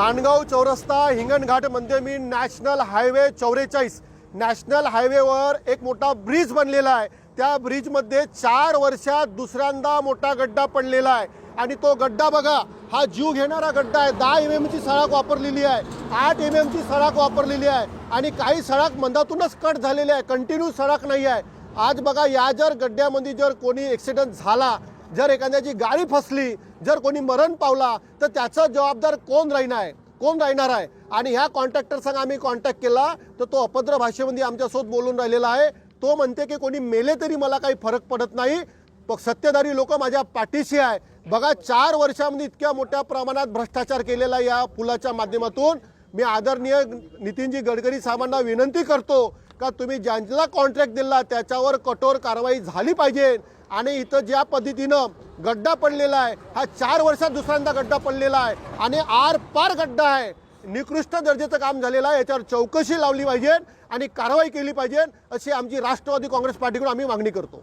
नांदगाव चौरस्ता हिंगणघाट म्हणजे मी नॅशनल हायवे चौवेचाळीस नॅशनल हायवेवर एक मोठा ब्रिज बनलेला आहे. त्या ब्रिजमध्ये चार वर्षात दुसऱ्यांदा मोठा गड्डा पडलेला आहे. आणि तो गड्डा बघा हा जीव घेणारा गड्डा आहे. दहा एम एमची सळाक वापरलेली आहे. आठ एम एमची सळाक वापरलेली आहे. आणि काही सळाक मंदातूनच कट झालेली आहे. कंटिन्यू सळाक नाही आहे. आज बघा या जर गड्ड्यामध्ये जर कोणी ॲक्सिडेंट झाला जर एखाद्याची गाडी फसली जर कोणी मरण पावला तर त्याचा जबाबदार कोण राहणार आहे कोण राहणार आहे? आणि ह्या कॉन्ट्रॅक्टर संग आम्ही कॉन्टॅक्ट केला तर तो अभद्र भाषेमध्ये आमच्यासोबत बोलून राहिलेला आहे. तो म्हणते की कोणी मेले तरी मला काही फरक पडत नाही. प- सत्तेधारी लोक माझ्या पाठीशी आहे. बघा चार वर्षामध्ये इतक्या मोठ्या प्रमाणात भ्रष्टाचार केलेला या पुलाच्या माध्यमातून. मी आदरणीय नितीनजी गडकरी साहेबांना विनंती करतो का तुम्ही ज्यांना कॉन्ट्रॅक्ट दिला त्याच्यावर कठोर कारवाई झाली पाहिजे. आणि इथं ज्या पद्धतीनं गड्डा पडलेला आहे हा चार वर्षात दुसऱ्यांदा गड्डा पडलेला आहे आणि आर पार गड्डा आहे. निकृष्ट दर्जाचं काम झालेलं आहे याच्यावर चौकशी लावली पाहिजे आणि कारवाई केली पाहिजे अशी आमची राष्ट्रवादी काँग्रेस पार्टीकडून आम्ही मागणी करतो.